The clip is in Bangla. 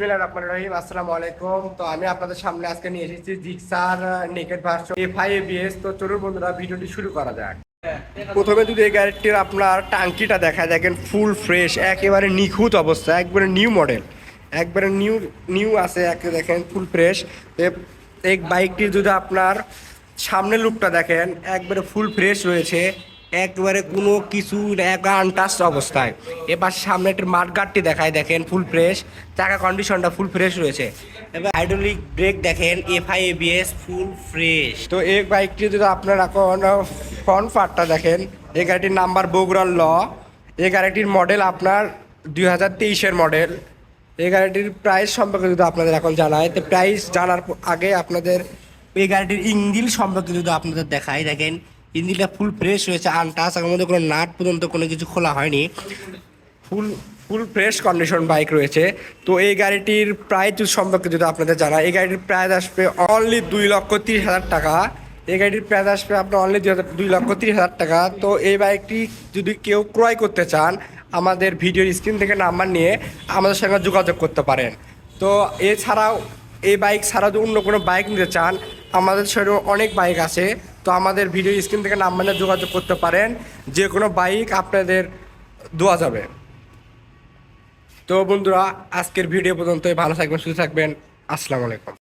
বিসমিল্লাহ রহমান রহিম, আসসালামু আলাইকুম। তো আমি আপনাদের সামনে আজকে নিয়ে এসেছি Gixxer naked version F I ABS তো চলুন বন্ধুরা, ভিডিওটি শুরু করা যাক। প্রথমে যদি এই গাড়িটির আপনার টাঙ্কিটা দেখায়, দেখেন ফুল ফ্রেশ, একেবারে নিখুঁত অবস্থা, একবারে নিউ মডেল, একবারে নিউ নিউ আছে, একে দেখেন ফুল ফ্রেশ। এই বাইকটি যদি আপনার সামনের লুকটা দেখেন, একবারে ফুল ফ্রেশ রয়েছে। একবারে কোনো কিছু এক আনটাচ অবস্থায়। এবার সামনে একটি মাঠগাটটি দেখায়, দেখেন ফুল ফ্রেশ চাকা কন্ডিশনটা ফুল ফ্রেশ রয়েছে। এবার হাইড্রোলিক ব্রেক দেখেন এফআই এবিএস ফুল ফ্রেশ তো এই বাইকটি যদি আপনার ফ্রন্ট পার্টটা দেখেন, এই গাড়িটির নাম্বার বগুড়ার ল। এই গাড়িটির মডেল আপনার দুই হাজার তেইশের মডেল এই গাড়িটির প্রাইস সম্পর্কে যদি আপনাদের এখন জানাই তো প্রাইস জানার আগে আপনাদের এই গাড়িটির ইঞ্জিল সম্পর্কে যদি আপনাদের দেখাই দেখেন ইঞ্জিনটা ফুল ফ্রেশ হয়েছে আনটাচ মধ্যে কোনো নাট পর্যন্ত কোনো কিছু খোলা হয়নি। Full full fresh condition bike রয়েছে। তো এই গাড়িটির প্রাইস সম্পর্কে যদি আপনাদের জানাই এই গাড়িটির প্রাইস আসবে অনলি দুই লক্ষ তিরিশ হাজার টাকা। এই গাড়িটির প্রাইস আসবে আপনার অনলি দুই হাজার, দুই লক্ষ তিরিশ হাজার টাকা। তো এই বাইকটি যদি কেউ ক্রয় করতে চান, আমাদের ভিডিওর স্ক্রিন থেকে নাম্বার নিয়ে আমাদের সঙ্গে যোগাযোগ করতে পারেন। তো এছাড়াও, এই বাইক ছাড়া যদি অন্য কোনো বাইক নিতে চান, আমাদের শহরে অনেক বাইক আছে। তো আমাদের ভিডিও স্ক্রিন থেকে নাম মানে যোগাযোগ করতে পারেন। যে কোনো বাইক আপনাদের দেওয়া যাবে। তো বন্ধুরা, আজকের ভিডিও পর্যন্ত ভালো থাকবেন, সুস্থ থাকবেন। আসসালামু আলাইকুম।